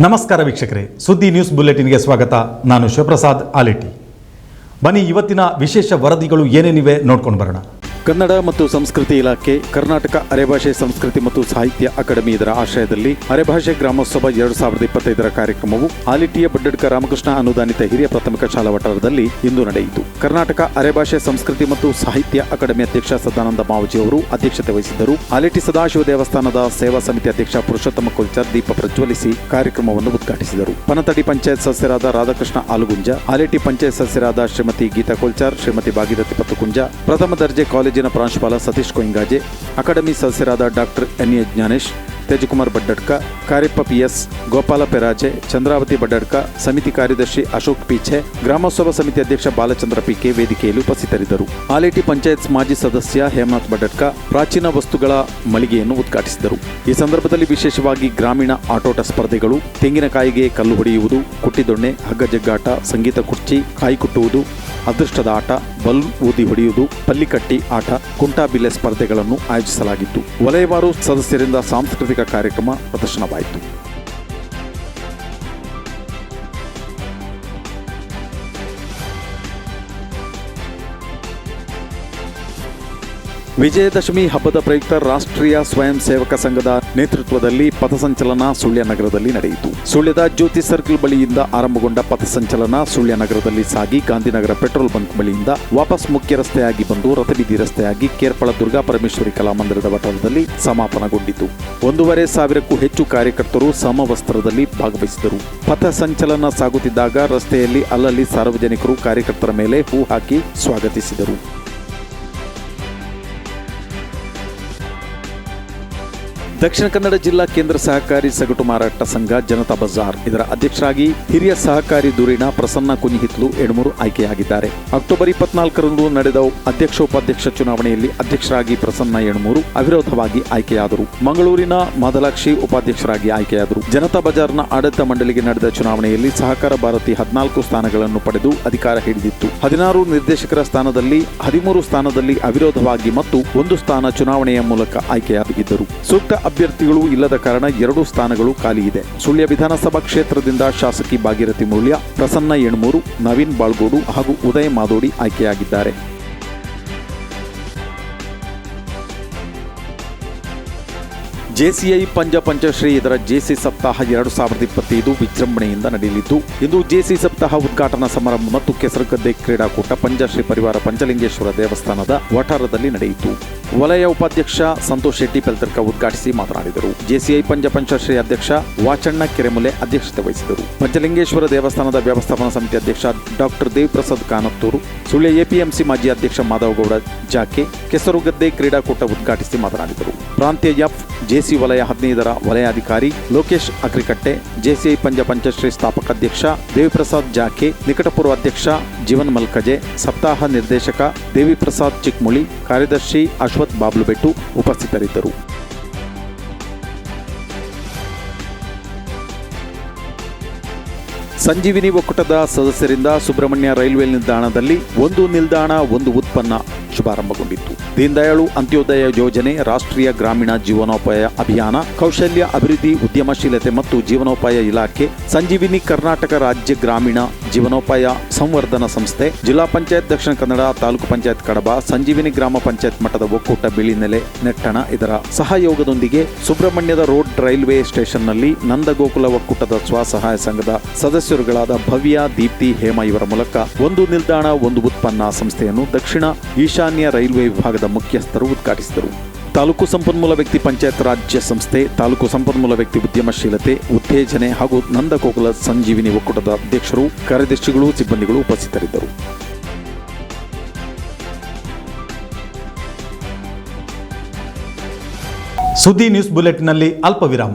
ನಮಸ್ಕಾರ ವೀಕ್ಷಕರೇ, ಸುದ್ದಿ ನ್ಯೂಸ್ ಬುಲೆಟಿನ್ಗೆ ಸ್ವಾಗತ. ನಾನು ಶಿವಪ್ರಸಾದ್ ಆಲಿಟಿ. ಬನ್ನಿ, ಇವತ್ತಿನ ವಿಶೇಷ ವರದಿಗಳು ಏನೇನಿವೆ ನೋಡ್ಕೊಂಡು ಬರೋಣ. ಕನ್ನಡ ಮತ್ತು ಸಂಸ್ಕೃತಿ ಇಲಾಖೆ, ಕರ್ನಾಟಕ ಅರೆಭಾಷೆ, ಸಂಸ್ಕೃತಿ ಮತ್ತು ಸಾಹಿತ್ಯ ಅಕಾಡೆಮಿ ಇದರ ಆಶ್ರಯದಲ್ಲಿ ಅರೆಭಾಷೆ ಗ್ರಾಮೋತ್ಸವ ಎರಡು ಸಾವಿರದ ಇಪ್ಪತ್ತೈದರ ಕಾರ್ಯಕ್ರಮವು ಆಲಿಟಿಯ ಬಡ್ಡಡ್ಕ ರಾಮಕೃಷ್ಣ ಅನುದಾನಿತ ಹಿರಿಯ ಪ್ರಾಥಮಿಕ ಶಾಲಾ ವಠಾರದಲ್ಲಿ ಇಂದು ನಡೆಯಿತು. ಕರ್ನಾಟಕ ಅರೆಭಾಷೆ, ಸಂಸ್ಕೃತಿ ಮತ್ತು ಸಾಹಿತ್ಯ ಅಕಾಡೆಮಿ ಅಧ್ಯಕ್ಷ ಸದಾನಂದ ಮಾವಜಿ ಅವರು ಅಧ್ಯಕ್ಷತೆ ವಹಿಸಿದ್ದರು. ಆಲಿಟಿ ಸದಾಶಿವ ದೇವಸ್ಥಾನದ ಸೇವಾ ಸಮಿತಿ ಅಧ್ಯಕ್ಷ ಪುರುಷೋತ್ತಮ ಕೊಲ್ಚರ್ ದೀಪ ಪ್ರಜ್ವಲಿಸಿ ಕಾರ್ಯಕ್ರಮವನ್ನು ಉದ್ಘಾಟಿಸಿದರು. ಪನತಡಿ ಪಂಚಾಯತ್ ಸದಸ್ಯರಾದ ರಾಧಾಕೃಷ್ಣ ಆಲುಗುಂಜ ಆಲಿಟಿ ಪಂಚಾಯತ್ ಸದಸ್ಯರಾದ ಶ್ರೀಮತಿ ಗೀತಾ ಕೊಲ್ಚಾರ್ ಶ್ರೀಮತಿ ಭಾಗೀರಥಿ ಪತ್ತುಕುಂಜ, ಪ್ರಥಮ ದರ್ಜೆ ಕಾಲೇಜಿನ ಪ್ರಾಂಶುಪಾಲ ಸತೀಶ್ ಕೊಯಿಂಗಾಜೆ, ಅಕಾಡೆಮಿ ಸದಸ್ಯರಾದ doctor N A Jnanesh, Tejakumar Baddadka, Kariappa PS Gopala Peraje, Chandravati Baddadka, ಸಮಿತಿ ಕಾರ್ಯದರ್ಶಿ ಅಶೋಕ್ ಪೀಚೆ, ಗ್ರಾಮೋತ್ಸವ ಸಮಿತಿ ಅಧ್ಯಕ್ಷ ಬಾಲಚಂದ್ರ ಪಿಕೆ ವೇದಿಕೆಯಲ್ಲಿ ಉಪಸ್ಥಿತರಿದ್ದರು. ಆಲೇಟಿ ಪಂಚಾಯತ್ ಮಾಜಿ ಸದಸ್ಯ ಹೇಮನಾಥ್ ಬಡ್ಡಡ್ಕ ಪ್ರಾಚೀನ ವಸ್ತುಗಳ ಮಳಿಗೆಯನ್ನು ಉದ್ಘಾಟಿಸಿದರು. ಈ ಸಂದರ್ಭದಲ್ಲಿ ವಿಶೇಷವಾಗಿ ಗ್ರಾಮೀಣ ಆಟೋಟ ಸ್ಪರ್ಧೆಗಳು, ತೆಂಗಿನಕಾಯಿಗೆ ಕಲ್ಲು ಹೊಡೆಯುವುದು, ಕುಟ್ಟಿದೊಣ್ಣೆ ಹಗ್ಗ ಜಗ್ಗಾಟ ಸಂಗೀತ ಕುರ್ಚಿ, ಕಾಯಿ ಕುಟ್ಟುವುದು ಅದೃಷ್ಟದ ಆಟ ಬಲ್ ಊದಿ ಹೊಡೆಯುವುದು, ಪಲ್ಲಿಕಟ್ಟಿ ಆಟ ಕುಂಟಾಬಿಲ್ಲೆ ಸ್ಪರ್ಧೆಗಳನ್ನು ಆಯೋಜಿಸಲಾಗಿತ್ತು. ವಲಯವಾರು ಸದಸ್ಯರಿಂದ ಸಾಂಸ್ಕೃತಿಕ ಕಾರ್ಯಕ್ರಮ ಪ್ರದರ್ಶನವಾಯಿತು. ವಿಜಯದಶಮಿ ಹಬ್ಬದ ಪ್ರಯುಕ್ತ ರಾಷ್ಟ್ರೀಯ ಸ್ವಯಂ ಸೇವಕ ಸಂಘದ ನೇತೃತ್ವದಲ್ಲಿ ಪಥಸಂಚಲನ ಸುಳ್ಯ ನಗರದಲ್ಲಿ ನಡೆಯಿತು. ಸುಳ್ಯದ ಜ್ಯೋತಿ ಸರ್ಕಲ್ ಬಳಿಯಿಂದ ಆರಂಭಗೊಂಡ ಪಥಸಂಚಲನ ಸುಳ್ಯ ನಗರದಲ್ಲಿ ಸಾಗಿ ಗಾಂಧಿನಗರ ಪೆಟ್ರೋಲ್ ಬಂಕ್ ಬಳಿಯಿಂದ ವಾಪಸ್ ಮುಖ್ಯ ರಸ್ತೆಯಾಗಿ ಬಂದು ರಥಬೀದಿ ರಸ್ತೆಯಾಗಿ ಕೇರ್ಪಳ ದುರ್ಗಾ ಪರಮೇಶ್ವರಿ ಕಲಾಮಂದಿರದ ವಠಾರದಲ್ಲಿ ಸಮಾಪನಗೊಂಡಿತು. ಒಂದೂವರೆ ಸಾವಿರಕ್ಕೂ ಹೆಚ್ಚು ಕಾರ್ಯಕರ್ತರು ಸಮವಸ್ತ್ರದಲ್ಲಿ ಭಾಗವಹಿಸಿದರು. ಪಥಸಂಚಲನ ಸಾಗುತ್ತಿದ್ದಾಗ ರಸ್ತೆಯಲ್ಲಿ ಅಲ್ಲಲ್ಲಿ ಸಾರ್ವಜನಿಕರು ಕಾರ್ಯಕರ್ತರ ಮೇಲೆ ಹೂ ಹಾಕಿ ಸ್ವಾಗತಿಸಿದರು. ದಕ್ಷಿಣ ಕನ್ನಡ ಜಿಲ್ಲಾ ಕೇಂದ್ರ ಸಹಕಾರಿ ಸಗಟು ಮಾರಾಟ ಸಂಘ ಜನತಾ ಬಜಾರ್. ಇದರ ಅಧ್ಯಕ್ಷರಾಗಿ ಹಿರಿಯ ಸಹಕಾರಿ ಧುರೀಣ ಪ್ರಸನ್ನ ಕುನಿಹಿತ್ಲು ಎಡಮೂರು ಆಯ್ಕೆಯಾಗಿದ್ದಾರೆ. ಅಕ್ಟೋಬರ್ ಇಪ್ಪತ್ನಾಲ್ಕರಂದು ನಡೆದ ಅಧ್ಯಕ್ಷ ಉಪಾಧ್ಯಕ್ಷ ಚುನಾವಣೆಯಲ್ಲಿ ಅಧ್ಯಕ್ಷರಾಗಿ ಪ್ರಸನ್ನ ಎಣಮೂರು ಅವಿರೋಧವಾಗಿ ಆಯ್ಕೆಯಾದರು. ಮಂಗಳೂರಿನ ಮಾದಲಾಕ್ಷಿ ಉಪಾಧ್ಯಕ್ಷರಾಗಿ ಆಯ್ಕೆಯಾದರು. ಜನತಾ ಬಜಾರ್ನ ಆಡಳಿತ ಮಂಡಳಿಗೆ ನಡೆದ ಚುನಾವಣೆಯಲ್ಲಿ ಸಹಕಾರ ಭಾರತಿ ಹದಿನಾಲ್ಕು ಸ್ಥಾನಗಳನ್ನು ಪಡೆದು ಅಧಿಕಾರ ಹಿಡಿದಿತ್ತು. ಹದಿನಾರು ನಿರ್ದೇಶಕರ ಸ್ಥಾನದಲ್ಲಿ, ಹದಿಮೂರು ಸ್ಥಾನದಲ್ಲಿ ಅವಿರೋಧವಾಗಿ ಮತ್ತು ಒಂದು ಸ್ಥಾನ ಚುನಾವಣೆಯ ಮೂಲಕ ಆಯ್ಕೆಯಾಗಿದ್ದರು. ಸೂಕ್ತ ಅಭ್ಯರ್ಥಿಗಳು ಇಲ್ಲದ ಕಾರಣ ಎರಡು ಸ್ಥಾನಗಳು ಖಾಲಿ ಇದೆ. ಸುಳ್ಯ ವಿಧಾನಸಭಾ ಕ್ಷೇತ್ರದಿಂದ ಶಾಸಕಿ ಭಾಗೀರಥಿ ಮೂಲ್ಯ, ಪ್ರಸನ್ನ ಎಣ್ಮೂರು ನವೀನ್ ಬಾಳ್ಗೋಡು ಹಾಗೂ ಉದಯ ಮಾದೋಡಿ ಆಯ್ಕೆಯಾಗಿದ್ದಾರೆ. ಜೆಸಿಐ ಪಂಜ ಪಂಚಶ್ರೀ ಇದರ ಜೆಸಿ ಸಪ್ತಾಹ ಎರಡು ಸಾವಿರದ ಇಪ್ಪತ್ತೈದು ವಿಜೃಂಭಣೆಯಿಂದ ನಡೆಯಲಿದ್ದು, ಇಂದು ಜೆಸಿ ಸಪ್ತಾಹ ಉದ್ಘಾಟನಾ ಸಮಾರಂಭ ಮತ್ತು ಕೆಸರುಗದ್ದೆ ಕ್ರೀಡಾಕೂಟ ಪಂಜಶ್ರೀ ಪರಿವಾರ ಪಂಚಲಿಂಗೇಶ್ವರ ದೇವಸ್ಥಾನದ ವಠಾರದಲ್ಲಿ ನಡೆಯಿತು. ವಲಯ ಉಪಾಧ್ಯಕ್ಷ ಸಂತೋಷ್ ಶೆಟ್ಟಿ ಪೆಲ್ತರ್ಕ ಉದ್ಘಾಟಿಸಿ ಮಾತನಾಡಿದರು. ಜೆಸಿಐ ಪಂಜ ಪಂಚಶ್ರೀ ಅಧ್ಯಕ್ಷ ವಾಚಣ್ಣ ಕೆರೆಮುಲೆ ಅಧ್ಯಕ್ಷತೆ ವಹಿಸಿದರು. ಪಂಚಲಿಂಗೇಶ್ವರ ದೇವಸ್ಥಾನದ ವ್ಯವಸ್ಥಾಪನಾ ಸಮಿತಿ ಅಧ್ಯಕ್ಷ ಡಾಕ್ಟರ್ ದೇವಿಪ್ರಸಾದ್ ಕಾನತ್ತೂರು, ಸುಳ್ಯ ಎಪಿಎಂಸಿ ಮಾಜಿ ಅಧ್ಯಕ್ಷ ಮಾಧವಗೌಡ ಜಾಕೆ, ಕೆಸರುಗದ್ದೆ ಕ್ರೀಡಾಕೂಟ ಉದ್ಘಾಟಿಸಿ ಮಾತನಾಡಿದರು. ಪ್ರಾಂತ್ಯ ಎಫ್, ಜೆಸಿ ವಲಯ ಹದಿನೈದರ ವಲಯಾಧಿಕಾರಿ ಲೋಕೇಶ್ ಅಗ್ರಿಕಟ್ಟೆ, ಜೆಸಿಐ ಪಂಜ ಪಂಚಶ್ರೀ ಸ್ಥಾಪಕ ಅಧ್ಯಕ್ಷ ದೇವಿಪ್ರಸಾದ್ ಜಾಕೆ, ನಿಕಟಪೂರ್ವ ಅಧ್ಯಕ್ಷ ಜೀವನ್ ಮಲ್ಕಜೆ, ಸಪ್ತಾಹ ನಿರ್ದೇಶಕ ದೇವಿಪ್ರಸಾದ್ ಚಿಕ್ಮುಳಿ, ಕಾರ್ಯದರ್ಶಿ ಅಶ್ವಥ್ ಬಾಬ್ಲುಬೆಟ್ಟು ಉಪಸ್ಥಿತರಿದ್ದರು. ಸಂಜೀವಿನಿ ಒಕ್ಕೂಟದ ಸದಸ್ಯರಿಂದ ಸುಬ್ರಹ್ಮಣ್ಯ ರೈಲ್ವೆ ನಿಲ್ದಾಣದಲ್ಲಿ ಒಂದು ನಿಲ್ದಾಣ, ಒಂದು ಉತ್ಪನ್ನ. ಶುಭಾರಂಭಗೊಂಡಿತ್ತು. ದೀನದಯಾಳು ಅಂತ್ಯೋದಯ ಯೋಜನೆ, ರಾಷ್ಟ್ರೀಯ ಗ್ರಾಮೀಣ ಜೀವನೋಪಾಯ ಅಭಿಯಾನ, ಕೌಶಲ್ಯ ಅಭಿವೃದ್ಧಿ, ಉದ್ಯಮಶೀಲತೆ ಮತ್ತು ಜೀವನೋಪಾಯ ಇಲಾಖೆ, ಸಂಜೀವಿನಿ ಕರ್ನಾಟಕ ರಾಜ್ಯ ಗ್ರಾಮೀಣ ಜೀವನೋಪಾಯ ಸಂವರ್ಧನ ಸಂಸ್ಥೆ, ಜಿಲ್ಲಾ ಪಂಚಾಯತ್ ದಕ್ಷಿಣ ಕನ್ನಡ ತಾಲೂಕು ಪಂಚಾಯತ್ ಕಡಬ, ಸಂಜೀವಿನಿ ಗ್ರಾಮ ಪಂಚಾಯತ್ ಮಟ್ಟದ ಒಕ್ಕೂಟ ಬಿಳಿನೆಲೆ ನೆಟ್ಟಣ ಇದರ ಸಹಯೋಗದೊಂದಿಗೆ ಸುಬ್ರಹ್ಮಣ್ಯದ ರೋಡ್ ರೈಲ್ವೆ ಸ್ಟೇಷನ್ನಲ್ಲಿ ನಂದಗೋಕುಲ ಒಕ್ಕೂಟದ ಸ್ವಸಹಾಯ ಸಂಘದ ಸದಸ್ಯರುಗಳಾದ ಭವ್ಯ, ದೀಪ್ತಿ, ಹೇಮ ಇವರ ಮೂಲಕ ಒಂದು ನಿಲ್ದಾಣ, ಒಂದು ಉತ್ಪನ್ನ ಸಂಸ್ಥೆಯನ್ನು ದಕ್ಷಿಣ ಈಶಾನ್ಯ ರೈಲ್ವೆ ವಿಭಾಗದ ಮುಖ್ಯಸ್ಥರು ಉದ್ಘಾಟಿಸಿದರು. ತಾಲೂಕು ಸಂಪನ್ಮೂಲ ವ್ಯಕ್ತಿ ಪಂಚಾಯತ್ ರಾಜ್ಯ ಸಂಸ್ಥೆ, ತಾಲೂಕು ಸಂಪನ್ಮೂಲ ವ್ಯಕ್ತಿ ಉದ್ಯಮಶೀಲತೆ, ಉತ್ತೇಜನೆ ಹಾಗೂ ನಂದಕೋಕುಲ ಸಂಜೀವಿನಿ ಒಕ್ಕೂಟದ ಅಧ್ಯಕ್ಷರು, ಕಾರ್ಯದರ್ಶಿಗಳು, ಸಿಬ್ಬಂದಿಗಳು ಉಪಸ್ಥಿತರಿದ್ದರು. ಸುದ್ದಿ ನ್ಯೂಸ್ ಬುಲೆಟಿನ್ನಲ್ಲಿ ಅಲ್ಪ ವಿರಾಮ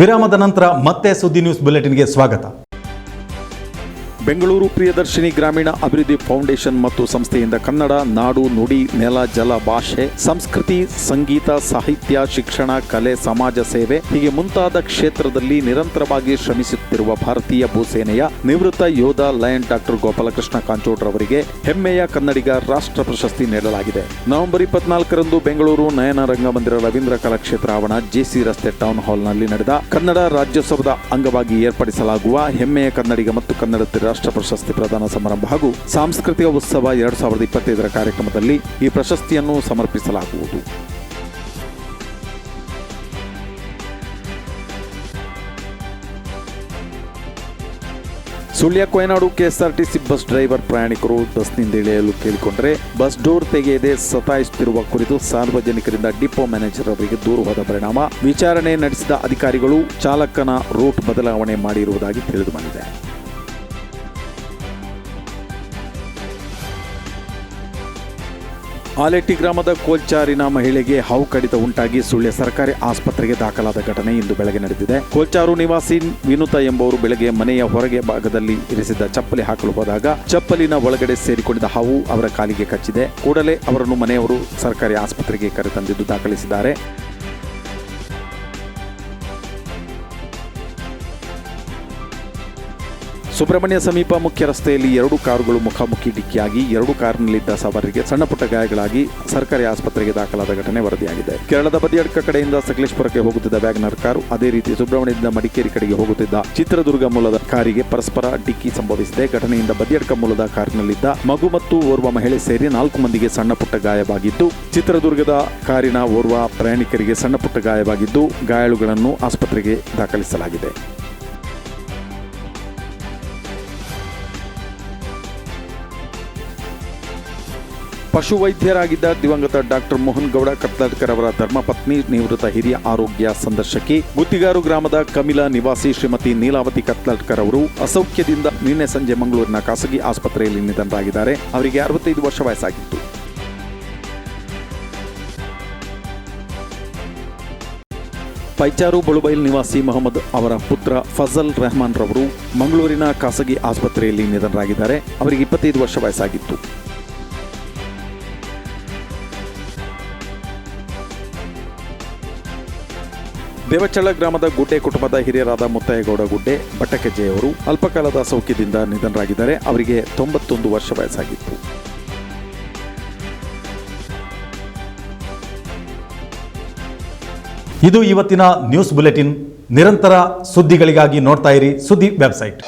ವಿರಾಮದ ನಂತರ ಮತ್ತೆ ಸುದ್ದಿ ನ್ಯೂಸ್ ಬುಲೆಟಿನ್ಗೆ ಸ್ವಾಗತ. ಬೆಂಗಳೂರು ಪ್ರಿಯದರ್ಶಿನಿ ಗ್ರಾಮೀಣ ಅಭಿವೃದ್ಧಿ ಫೌಂಡೇಶನ್ ಮತ್ತು ಸಂಸ್ಥೆಯಿಂದ ಕನ್ನಡ, ನಾಡು, ನುಡಿ, ನೆಲ, ಜಲ, ಭಾಷೆ, ಸಂಸ್ಕೃತಿ, ಸಂಗೀತ, ಸಾಹಿತ್ಯ, ಶಿಕ್ಷಣ, ಕಲೆ, ಸಮಾಜ ಸೇವೆ ಹೀಗೆ ಮುಂತಾದ ಕ್ಷೇತ್ರದಲ್ಲಿ ನಿರಂತರವಾಗಿ ಶ್ರಮಿಸುತ್ತಿರುವ ಭಾರತೀಯ ಭೂಸೇನೆಯ ನಿವೃತ್ತ ಯೋಧ ಲಯನ್ ಡಾಕ್ಟರ್ ಗೋಪಾಲಕೃಷ್ಣ ಕಾಂಚೋಡ್ರವರಿಗೆ ಹೆಮ್ಮೆಯ ಕನ್ನಡಿಗ ರಾಷ್ಟ್ರ ಪ್ರಶಸ್ತಿ ನೀಡಲಾಗಿದೆ. ನವೆಂಬರ್ ಇಪ್ಪತ್ನಾಲ್ಕರಂದು ಬೆಂಗಳೂರು ನಯನ ರಂಗಮಂದಿರ ರವೀಂದ್ರ ಕಲಾಕ್ಷೇತ್ರ ಆವರಣ ಜೆಸಿ ರಸ್ತೆ ಟೌನ್ ಹಾಲ್ನಲ್ಲಿ ನಡೆದ ಕನ್ನಡ ರಾಜ್ಯೋತ್ಸವದ ಅಂಗವಾಗಿ ಏರ್ಪಡಿಸಲಾಗುವ ಹೆಮ್ಮೆಯ ಕನ್ನಡಿಗ ಮತ್ತು ಕನ್ನಡತಿ ರಾಷ್ಟ್ರ ಪ್ರಶಸ್ತಿ ಪ್ರದಾನ ಸಮಾರಂಭ ಹಾಗೂ ಸಾಂಸ್ಕೃತಿಕ ಉತ್ಸವ ಎರಡು ಸಾವಿರದ ಇಪ್ಪತ್ತೈದರ ಕಾರ್ಯಕ್ರಮದಲ್ಲಿ ಈ ಪ್ರಶಸ್ತಿಯನ್ನು ಸಮರ್ಪಿಸಲಾಗುವುದು. Sullia Koynadu KSRTC bus driver ಪ್ರಯಾಣಿಕರು ಬಸ್ನಿಂದ ಇಳಿಯಲು ಕೇಳಿಕೊಂಡರೆ ಬಸ್ ಡೋರ್ ತೆಗೆಯದೆ ಸತಾಯಿಸುತ್ತಿರುವ ಕುರಿತು ಸಾರ್ವಜನಿಕರಿಂದ ಡಿಪೋ ಮ್ಯಾನೇಜರ್ ಅವರಿಗೆ ದೂರು ಪರಿಣಾಮ. ವಿಚಾರಣೆ ನಡೆಸಿದ ಅಧಿಕಾರಿಗಳು ಚಾಲಕನ ರೂಟ್ ಬದಲಾವಣೆ ಮಾಡಿರುವುದಾಗಿ ತಿಳಿದು ಆಲೆಟ್ಟಿ ಗ್ರಾಮದ ಕೋಲ್ಚಾರಿನ ಮಹಿಳೆಗೆ ಹಾವು ಕಡಿತ ಉಂಟಾಗಿ ಸುಳ್ಯ ಸರ್ಕಾರಿ ಆಸ್ಪತ್ರೆಗೆ ದಾಖಲಾದ ಘಟನೆ ಇಂದು ಬೆಳಗ್ಗೆ ನಡೆದಿದೆ. ಕೋಲ್ಚಾರು ನಿವಾಸಿ ವಿನುತ ಎಂಬುವರು ಬೆಳಗ್ಗೆ ಮನೆಯ ಹೊರಗೆ ಭಾಗದಲ್ಲಿ ಇರಿಸಿದ್ದ ಚಪ್ಪಲಿ ಹಾಕಲು ಹೋದಾಗ ಚಪ್ಪಲಿನ ಒಳಗಡೆ ಸೇರಿಕೊಂಡಿದ್ದ ಹಾವು ಅವರ ಕಾಲಿಗೆ ಕಚ್ಚಿದೆ. ಕೂಡಲೇ ಅವರನ್ನು ಮನೆಯವರು ಸರ್ಕಾರಿ ಆಸ್ಪತ್ರೆಗೆ ಕರೆತಂದಿದ್ದು ದಾಖಲಿಸಿದ್ದಾರೆ. ಸುಬ್ರಹ್ಮಣ್ಯ ಸಮೀಪ ಮುಖ್ಯ ರಸ್ತೆಯಲ್ಲಿ ಎರಡು ಕಾರುಗಳು ಮುಖಾಮುಖಿ ಡಿಕ್ಕಿಯಾಗಿ ಎರಡು ಕಾರಿನಲ್ಲಿದ್ದ ಸವಾರರಿಗೆ ಸಣ್ಣಪುಟ್ಟ ಗಾಯಗಳಾಗಿ ಸರ್ಕಾರಿ ಆಸ್ಪತ್ರೆಗೆ ದಾಖಲಾದ ಘಟನೆ ವರದಿಯಾಗಿದೆ. ಕೇರಳದ ಬದಿಯಡ್ಕ ಕಡೆಯಿಂದ ಸಕಲೇಶ್ಪುರಕ್ಕೆ ಹೋಗುತ್ತಿದ್ದ ವ್ಯಾಗ್ನರ್ ಕಾರು ಅದೇ ರೀತಿ ಸುಬ್ರಹ್ಮಣ್ಯದಿಂದ ಮಡಿಕೇರಿ ಕಡೆಗೆ ಹೋಗುತ್ತಿದ್ದ ಚಿತ್ರದುರ್ಗ ಮೂಲದ ಕಾರಿಗೆ ಪರಸ್ಪರ ಡಿಕ್ಕಿ ಸಂಭವಿಸಿದೆ. ಘಟನೆಯಿಂದ ಬದಿಯಡ್ಕ ಮೂಲದ ಕಾರಿನಲ್ಲಿದ್ದ ಮಗು ಮತ್ತು ಓರ್ವ ಮಹಿಳೆ ಸೇರಿ ನಾಲ್ಕು ಮಂದಿಗೆ ಸಣ್ಣಪುಟ್ಟ ಗಾಯವಾಗಿದ್ದು, ಚಿತ್ರದುರ್ಗದ ಕಾರಿನ ಓರ್ವ ಪ್ರಯಾಣಿಕರಿಗೆ ಸಣ್ಣಪುಟ್ಟ ಗಾಯವಾಗಿದ್ದು, ಗಾಯಾಳುಗಳನ್ನು ಆಸ್ಪತ್ರೆಗೆ ದಾಖಲಿಸಲಾಗಿದೆ. ಪಶುವೈದ್ಯರಾಗಿದ್ದ ದಿವಂಗತ ಡಾಕ್ಟರ್ ಮೋಹನ್ ಗೌಡ ಕತ್ಲಾಡ್ಕರ್ ಅವರ ಧರ್ಮಪತ್ನಿ ನಿವೃತ್ತ ಹಿರಿಯ ಆರೋಗ್ಯ ಸಂದರ್ಶಕಿ, ಗುತ್ತಿಗಾರು ಗ್ರಾಮದ ಕಮಿಲಾ ನಿವಾಸಿ ಶ್ರೀಮತಿ ನೀಲಾವತಿ ಕತ್ಲಾಡ್ಕರ್ ಅವರು ಅಸೌಖ್ಯದಿಂದ ನಿನ್ನೆ ಸಂಜೆ ಮಂಗಳೂರಿನ ಖಾಸಗಿ ಆಸ್ಪತ್ರೆಯಲ್ಲಿ ನಿಧನರಾಗಿದ್ದಾರೆ. ಅವರಿಗೆ ಅರವತ್ತೈದು ವರ್ಷ ವಯಸ್ಸಾಗಿತ್ತು. ಪೈಚಾರು ಬಳುಬೈಲ್ ನಿವಾಸಿ ಮೊಹಮ್ಮದ್ ಅವರ ಪುತ್ರ ಫಜಲ್ ರೆಹಮಾನ್ ರವರು ಮಂಗಳೂರಿನ ಖಾಸಗಿ ಆಸ್ಪತ್ರೆಯಲ್ಲಿ ನಿಧನರಾಗಿದ್ದಾರೆ. ಅವರಿಗೆ ಇಪ್ಪತ್ತೈದು ವರ್ಷ ವಯಸ್ಸಾಗಿತ್ತು. ದೇವಚಳ ಗ್ರಾಮದ ಗುಡ್ಡೆ ಕುಟುಂಬದ ಹಿರಿಯರಾದ ಮುತ್ತಯ್ಯಗೌಡ ಗುಡ್ಡೆ ಬಟ್ಟಕೆಜ್ಜೆಯವರು ಅಲ್ಪಕಾಲದ ಸೌಖ್ಯದಿಂದ ನಿಧನರಾಗಿದ್ದಾರೆ. ಅವರಿಗೆ ತೊಂಬತ್ತೊಂದು ವರ್ಷ ವಯಸ್ಸಾಗಿತ್ತು. ಇದು ಇವತ್ತಿನ ನ್ಯೂಸ್ ಬುಲೆಟಿನ್. ನಿರಂತರ ಸುದ್ದಿಗಳಿಗಾಗಿ ನೋಡ್ತಾ ಇರಿ ಸುದ್ದಿ ವೆಬ್ಸೈಟ್.